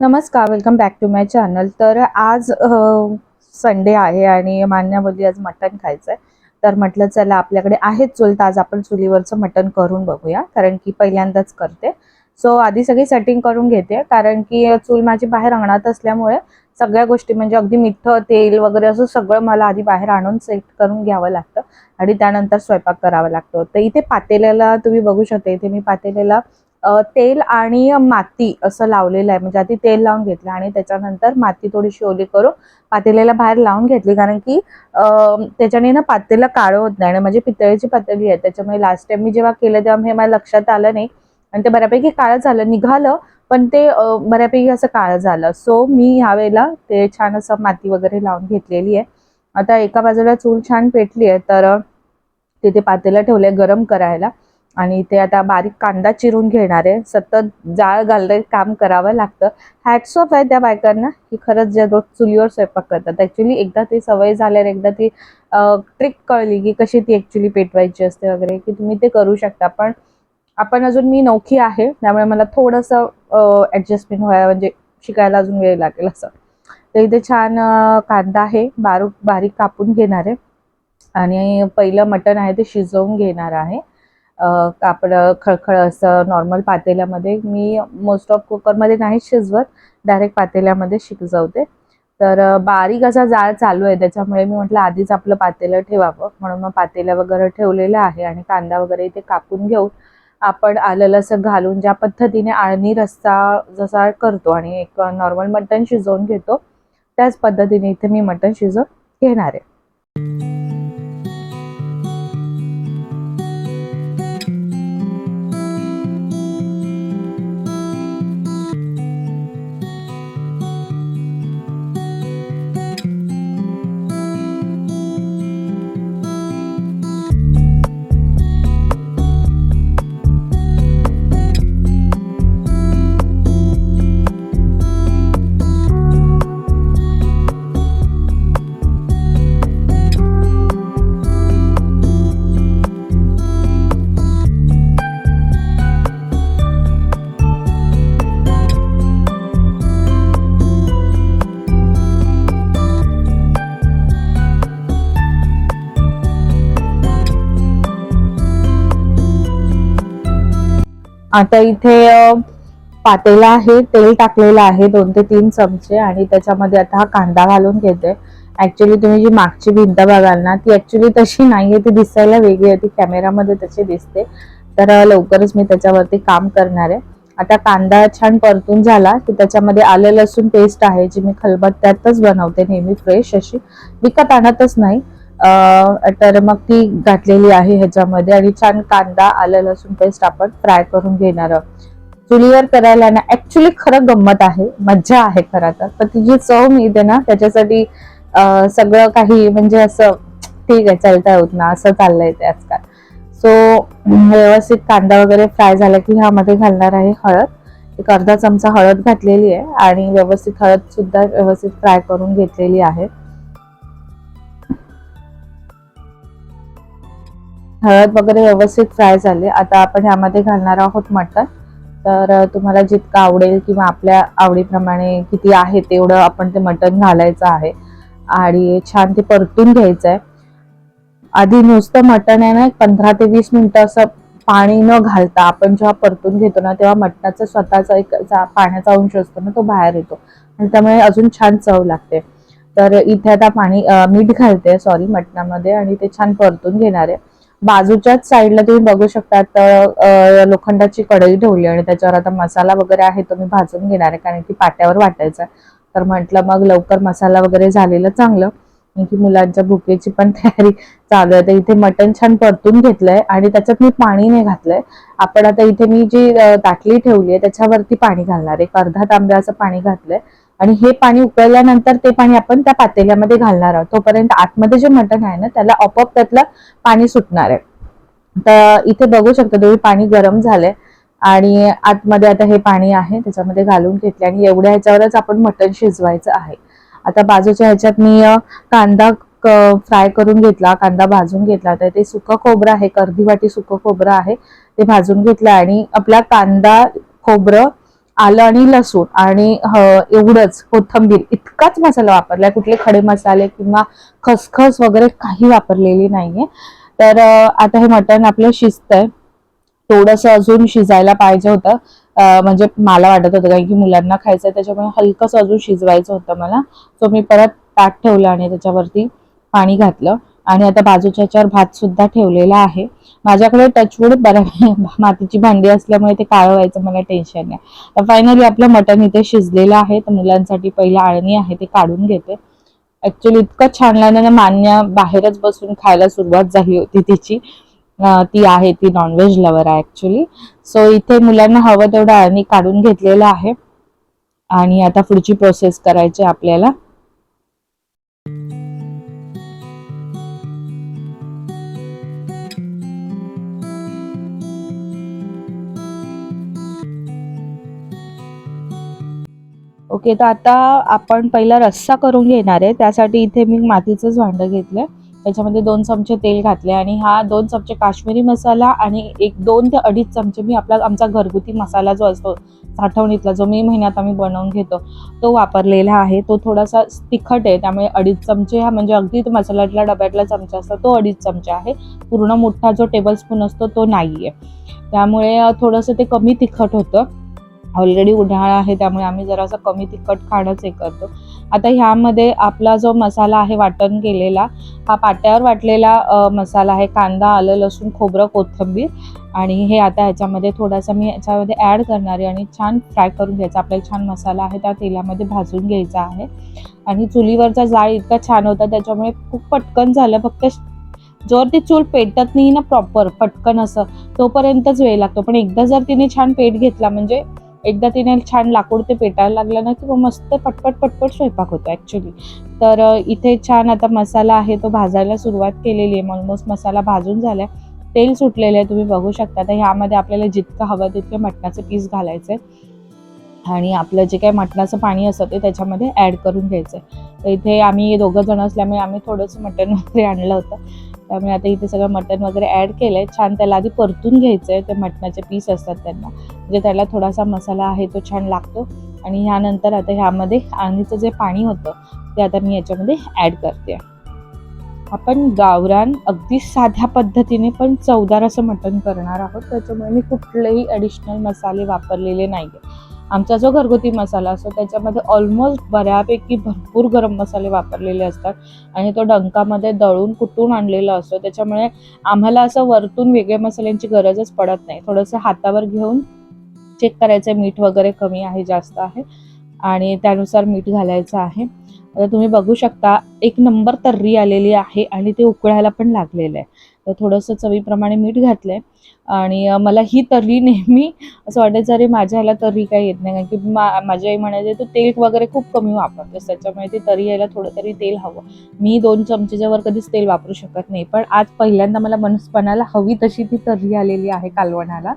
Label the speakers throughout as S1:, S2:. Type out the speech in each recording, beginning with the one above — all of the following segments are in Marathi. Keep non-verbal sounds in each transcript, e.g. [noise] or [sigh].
S1: नमस्कार welcome back to my channel तर आज संडे आहे आणि मान्या बोलली आज मटण खायचं आहे तर म्हटलं चला आपल्याकडे आहेच चूल तर आज आपण चुलीवरचं मटण करून बघूया कारण की पहिल्यांदाच करते. सो आधी सगळी सेटिंग करून घेते कारण की चूल माझी बाहेर अंगणात असल्यामुळे सगळ्या गोष्टी म्हणजे अगदी मिठं तेल वगैरे असं सगळं मला आधी बाहेर आणून सेट करून घ्यावं लागतं. आणि त्यानंतर स्वयंपाक करावा लागतो. तर इथे पातेल्याला तुम्ही बघू शकता इथे मी पातेल्याला तेल आणि माती असं लावलेलं आहे. म्हणजे आधी तेल लावून घेतलं आणि त्याच्यानंतर माती थोडीशी ओली करून पातेल्याला बाहेर लावून घेतली. कारण की त्याच्याने ना पातेला काळं होत नाही. आणि माझी पितळेची पातळी आहे. त्याच्यामुळे लास्ट टाइम मी जेव्हा केलं तेव्हा हे मला लक्षात आलं नाही. आणि ते बऱ्यापैकी काळं झालं. निघालं पण ते बऱ्यापैकी असं काळं झालं. सो मी ह्यावेळेला ते छान असं माती वगैरे लावून घेतलेली आहे. आता एका बाजूला चूल छान पेटली आहे. तर तिथे पातेला ठेवलंय गरम करायला. आणि ते आता बारीक कांदा चिरून घेणार आहे. सतत जाळ घालणे काम करावं लागतं. हॅट्स ऑफ आहे त्या बायकांना की खरंच ज्या रोज चुलीवर स्वयंपाक करतात. ॲक्च्युली एकदा ती सवय झाल्यावर एकदा ती ट्रिक कळली की कशी ती ॲक्च्युली पेटवायची असते वगैरे की तुम्ही ते करू शकता. पण आपण अजून मी नौखी आहे त्यामुळे मला थोडंसं ॲडजस्टमेंट व्हायला म्हणजे शिकायला अजून वेळ लागेल असं. तर इथे छान कांदा आहे बारूक बारीक कापून घेणार आहे. आणि पहिलं मटण आहे ते शिजवून घेणार आहे. कापड खळखळ असं नॉर्मल पातेल्यामध्ये मी मोस्ट ऑफ कुकरमध्ये नाही शिजवत. डायरेक्ट पातेल्यामध्ये शिजवते. तर बारीक असा जाळ चालू आहे. त्याच्यामुळे मी म्हटलं आधीच आपलं पातेलं ठेवावं. म्हणून मग पातेलं वगैरे ठेवलेलं आहे आणि कांदा वगैरे इथे कापून घेऊन आपण आलं लसण घालून ज्या पद्धतीने आळणी रस्सा जसा करतो आणि एक नॉर्मल मटण शिजवून घेतो त्याच पद्धतीने इथे मी मटण शिजवून घेणार आहे. आता इथे पातेला आहे तेल टाकलेलं आहे दोन ते तीन चमचे आणि त्याच्यामध्ये आता हा कांदा घालून घेते. ऍक्च्युली तुम्ही जी मागची भिंत बघाल ना ती ऍक्च्युली तशी नाहीये ती दिसायला वेगळी आहे ती कॅमेरामध्ये तशी दिसते. तर लवकरच मी त्याच्यावरती काम करणार आहे. आता कांदा छान परतून झाला की त्याच्यामध्ये आलं लसूण पेस्ट आहे जी मी खलबत्त्यातच बनवते नेहमी फ्रेश अशी. विकत आणतच नाही. तर मग ती घातलेली आहे ह्याच्यामध्ये आणि छान कांदा आलं लसूण पेस्ट आपण फ्राय करून घेणार आहोत. चुलीवर करायला ना ऍक्च्युली खरं गंमत आहे मज्जा आहे खरं तर. पण ती जी चव मिळते ना त्याच्यासाठी सगळं काही म्हणजे असं ठीक आहे चालता होत ना असं चाललंय ते आजकाल. सो व्यवस्थित कांदा वगैरे फ्राय झाला की ह्यामध्ये घालणार आहे हळद. एक अर्धा चमचा हळद घातलेली आहे आणि व्यवस्थित हळद सुद्धा व्यवस्थित फ्राय करून घेतलेली आहे. हळद वगैरे व्यवस्थित फ्राय झाले. आता आपण ह्यामध्ये घालणार आहोत मटण. तर तुम्हाला जितकं आवडेल किंवा आपल्या आवडीप्रमाणे किती आहे तेवढं आपण ते मटण घालायचं आहे. आणि छान ते परतून घ्यायचं आहे. आधी नुसतं मटण आहे ना एक पंधरा ते वीस मिनिटं असं पाणी न घालता आपण जेव्हा परतून घेतो ना तेव्हा मटणाचा स्वतःचा एक जा- पाण्याचा अंश असतो ना तो बाहेर येतो. आणि त्यामुळे अजून छान चव लागते. तर इथे आता पाणी मीठ घालते सॉरी मटणामध्ये आणि ते छान परतून घेणार आहे. बाजूच्याच साईडला तुम्ही बघू शकता तर लोखंडाची कढई ठेवली आणि त्याच्यावर आता मसाला वगैरे आहे तो मी भाजून घेणार आहे कारण की पाट्यावर वाटायचा आहे. तर म्हटलं मग लवकर मसाला वगैरे झालेलं चांगलं की मुलांच्या भुकेची पण तयारी चालू आहे. तर इथे मटण छान परतून घेतलंय आणि त्याच्यात मी पाणी नाही घातलंय. आपण आता इथे मी जी ताटली ठेवली आहे त्याच्यावरती पाणी घालणार आहे. अर्धा तांब्याचं पाणी घातलंय. आणि हे पाणी उकळल्यानंतर ते पाणी आपण त्या पातेल्यामध्ये घालणार आहोत. तोपर्यंत आतमध्ये जे मटण आहे ना त्याला आपोआप त्यातलं पाणी सुटणार आहे. तर इथे बघू शकता तुम्ही पाणी गरम झालंय. आणि आतमध्ये आता हे पाणी आहे त्याच्यामध्ये घालून घेतले आणि एवढ्या ह्याच्यावरच आपण मटण शिजवायचं आहे. आता बाजूच्या ह्याच्यात मी कांदा फ्राय करून घेतला कांदा भाजून घेतला. तर ते सुकं खोबरं आहे अर्धी वाटी सुकं खोबरं आहे ते भाजून घेतलं आणि आपला कांदा खोबरं आलं आणि लसूण आणि एवढंच कोथंबीर. इतकाच मसाला वापरलाय कुठले खडे मसाले किंवा खसखस वगैरे काही वापरलेली नाहीये. तर आता हे मटण आपलं शिजतंय. थोडंसं अजून शिजायला पाहिजे होतं. म्हणजे मला वाटत होतं कारण की मुलांना खायचं त्याच्यामुळे हलकंसं अजून शिजवायचं होतं मला. सो मी परत ताट ठेवलं आणि त्याच्यावरती पाणी घातलं. आणि आता बाजूच्या याच्यावर भात सुद्धा ठेवलेला आहे. माझ्याकडे टचवूड बऱ्या मातीची भांडी असल्यामुळे ते काळं व्हायचं मला टेन्शन नाही. तर फायनली आपलं मटण इथे शिजलेलं आहे. तर मुलांसाठी पहिलं आळणी आहे ते काढून घेते. ऍक्च्युली इतकं छान लागलं ना मान्य बाहेरच बसून खायला सुरुवात झाली होती तिची. ती आहे ती नॉनव्हेज लवर आहे ऍक्च्युली सो इथे मुलांना हवं तेवढं आणि काढून घेतलेलं आहे. आणि आता पुढची प्रोसेस करायची आहे आपल्याला. ओके तर आता आपण पहिला रस्सा करून घेणार आहे. त्यासाठी इथे मी मातीचंच भांडं घेतलं त्याच्यामध्ये दोन चमचे तेल घातले आणि हा दोन चमचे काश्मीरी मसाला आणि एक दोन ते अडीच चमचे मी आपला आमचा घरगुती मसाला जो असतो साठवणीतला जो मे महिन्यात आम्ही बनवून घेतो तो वापरलेला आहे. तो थोडासा तिखट आहे त्यामुळे अडीच चमचे हा म्हणजे अगदी तो मसाल्यातला डब्यातला चमचा असतो तो अडीच चमचा आहे. पूर्ण मोठा जो टेबल स्पून असतो तो नाही आहे त्यामुळे थोडंसं ते कमी तिखट होतं. ऑलरेडी उन्हाळा आहे त्यामुळे आम्ही जरासं कमी तिखट खाणंच हे करतो. आता ह्यामध्ये आपला जो मसाला आहे वाटण केलेला हा पाट्यावर वाटलेला मसाला आहे कांदा आलं लसूण खोबरं कोथिंबीर आणि हे आता ह्याच्यामध्ये थोडासा मी याच्यामध्ये ॲड करणार आहे आणि छान फ्राय करून घ्यायचा. आपला छान मसाला आहे त्या तेलामध्ये भाजून घ्यायचा आहे. आणि चुलीवरचा जाळ इतका छान होता त्याच्यामुळे खूप पटकन झालं. फक्त जोर ती चूल पेटत नाही ना प्रॉपर पटकन असं. तोपर्यंतच वेळ लागतो. पण एकदा जर तिने छान पेट घेतला म्हणजे एकदा तिने छान लाकूड ते पेटायला लागलं ना की मग मस्त पटपट पटपट स्वयंपाक होतो ॲक्च्युली तर इथे छान आता मसाला आहे तो भाजायला सुरुवात केलेली आहे. ऑलमोस्ट मसाला भाजून झालाय. तेल सुटलेलं आहे तुम्ही बघू शकता. तर ह्यामध्ये आपल्याला जितकं हवं तितके मटणाचे पीस घालायचे आणि आपलं जे काही मटणाचं पाणी असतं ते त्याच्यामध्ये ॲड करून घ्यायचं तर इथे आम्ही दोघं जण असल्यामुळे आम्ही थोडंसं मटण वगैरे आणलं होतं. त्यामुळे आता इथे सगळं मटण वगैरे ॲड केलं आहे छान त्याला आधी परतून घ्यायचं आहे ते मटणाचे पीस असतात त्यांना. म्हणजे त्याला थोडासा मसाला आहे तो छान लागतो. आणि ह्यानंतर आता ह्यामध्ये आणीचं जे पाणी होतं ते आता मी याच्यामध्ये ॲड करते. आपण गावरान अगदी साध्या पद्धतीने पण चवदार असं मटण करणार आहोत. त्याच्यामुळे मी कुठलेही ॲडिशनल मसाले वापरलेले नाही आहे आमचा जो घरगुती मसाला असतो त्याच्यामध्ये ऑलमोस्ट बऱ्यापैकी भरपूर गरम मसाले वापरलेले असतात. आणि तो डंकामध्ये दळून कुटून आणलेला असतो. त्याच्यामुळे आम्हाला असं वरतून वेगळ्या मसाल्यांची गरजच पडत नाही. थोडंसं हातावर घेऊन चेक करायचं आहे मीठ वगैरे कमी आहे जास्त आहे. आणि त्यानुसार मीठ घालायचं आहे. आता तुम्ही बघू शकता एक नंबर तर्री आलेली आहे आणि ते उकळायला पण लागलेलं आहे. तर थोडंसं चवीप्रमाणे मीठ घातलं आहे आणि मला ही तर्री [laughs] नेहमी असं वाटायचं अरे माझ्या ह्याला तर्री काही येत नाही. कारण की मा माझी आई म्हणायचे तू तेल वगैरे खूप कमी वापरतेस त्याच्यामुळे ती तरी यायला थोडं तरी तेल हवं. मी दोन चमचेच्या वर कधीच तेल वापरू शकत नाही. पण आज पहिल्यांदा मला मनस्पणाला हवी तशी ती तर्री आलेली आहे कालवणाला.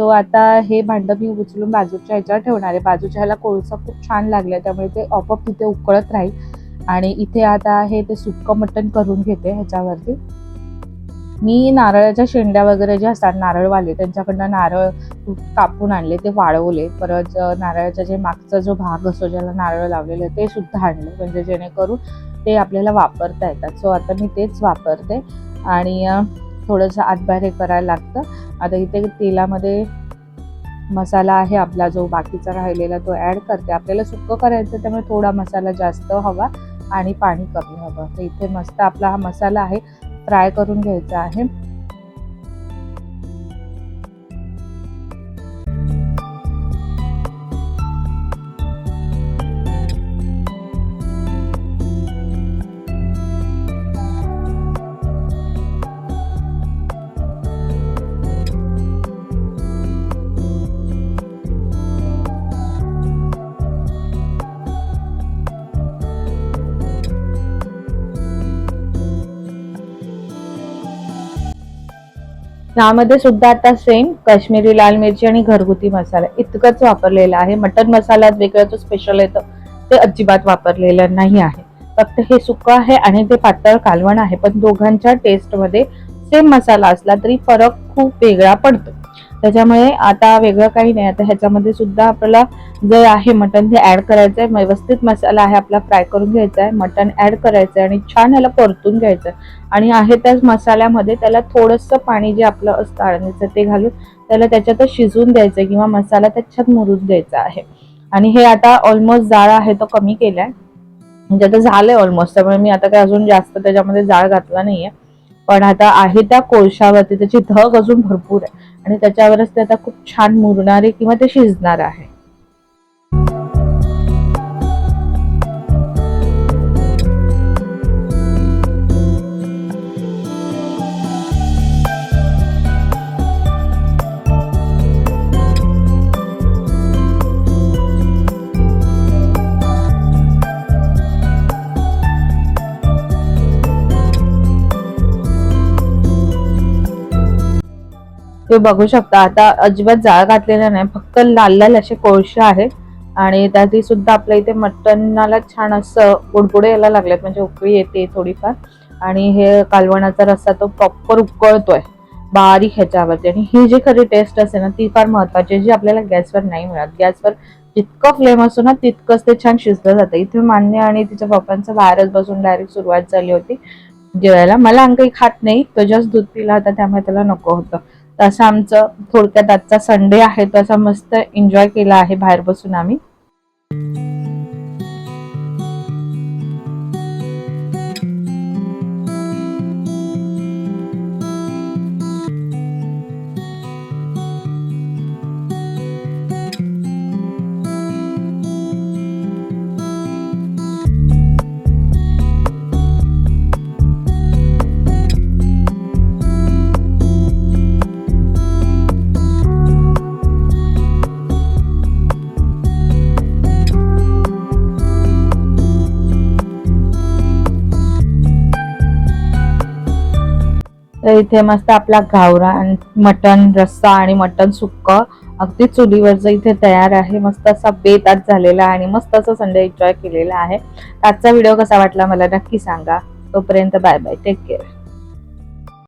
S1: सो आता हे भांडं मी उचलून बाजूच्या ह्याच्यावर ठेवणार आहे. बाजूच्या ह्याला कोळसा खूप छान लागला त्यामुळे ते ऑपअप तिथे उकळत राहील. आणि इथे आता हे ते सुक्कं मटण करून घेते ह्याच्यावरती. मी नारळाच्या शेंड्या वगैरे जे असतात नारळवाले त्यांच्याकडनं नारळ कापून आणले ते वाळवले. परत नारळाचा जे मागचा जो भाग असतो ज्याला नारळ लावलेले ते सुद्धा आणले. म्हणजे जेणेकरून ते आपल्याला वापरता येतात. सो आता मी तेच वापरते. आणि थोडंसं आतबाहेर हे करायला लागतं. आता इथे तेलामध्ये मसाला आहे आपला जो बाकीचा राहिलेला तो ॲड करते. आपल्याला सुक्कं करायचं त्यामुळे थोडा मसाला जास्त हवा आणि पाणी कमी हवं. तर इथे मस्त आपला हा मसाला आहे फ्राय करून घ्यायचा आहे. यामध्ये सुद्धा आता सेम काश्मीरी लाल मिरची आणि घरगुती मसाला. इतकंच वापरलेलं आहे. मटन मसाल्यात वेगळं जो स्पेशल येतं ते अजिबात वापरलेलं नाही आहे. फक्त हे सुकं आहे आणि ते पातळ कालवण आहे. पण दोघांच्या टेस्टमध्ये सेम मसाला असला तरी फरक खूप वेगळा पडतो. त्याच्यामुळे आता वेगळं काही नाही. आता ह्याच्यामध्ये सुद्धा आपल्याला जे आहे मटण ते ऍड करायचं आहे व्यवस्थित मसाला आहे आपला फ्राय करून घ्यायचा आहे मटण ऍड करायचं आहे आणि छान ह्याला परतून घ्यायचं आहे आणि आहे त्याच मसाल्यामध्ये त्याला थोडंसं पाणी जे आपलं असतं अळणीचं ते घालून त्याला त्याच्यातच शिजवून द्यायचं किंवा मसाला त्याच्यात मुरून द्यायचा आहे. आणि हे आता ऑलमोस्ट जाळ आहे तो कमी केलाय. म्हणजे आता झालंय ऑलमोस्ट त्यामुळे मी आता काय अजून जास्त त्याच्यामध्ये जाळ घातला नाहीये. पण आता आहे त्या कोळशावरती त्याची धग अजून भरपूर आहे. आणि त्याच्यावरच ते आता खूप छान मुरणारे किंवा ते शिजणार आहे. तुम्ही बघू शकता. आता अजिबात जाळ घातलेला नाही फक्त लाल लाल असे कोळसे आहेत. आणि त्यातही सुद्धा आपल्या इथे मटणाला छान असं गुडगुडे यायला लागलेत. म्हणजे उकळी येते थोडीफार. आणि हे कालवणाचा रस्सा तो प्रॉपर उकळतोय. बारीक ह्याच्यावरती. आणि ही जी खरी टेस्ट असते ना ती फार महत्वाची जी आपल्याला गॅसवर नाही मिळत. गॅसवर जितकं फ्लेम असतो ना तितकंच ते छान शिजलं जातं. इथे मान्य आणि तिच्या पप्पांचं बाहेरच बसून डायरेक्ट सुरुवात झाली होती. जेवायला. मला अंकही खात नाही. तो जस्ट दूध पिला होता त्यामुळे त्याला नको होतं. तसं आमचं थोडक्यात आजचा संडे आहे. तसा मस्त एन्जॉय केला आहे बाहेर बसून आम्ही. तर इथे मस्त आपला गावरान मटन रस्सा आणि मटन सुक्क. अगदी चुलीवरचं इथे तयार आहे मस्त असा बेतात झालेला आणि मस्त असा संडे एन्जॉय केलेला आहे. आजचा व्हिडिओ कसा वाटला मला नक्की सांगा. तोपर्यंत बाय बाय टेक केअर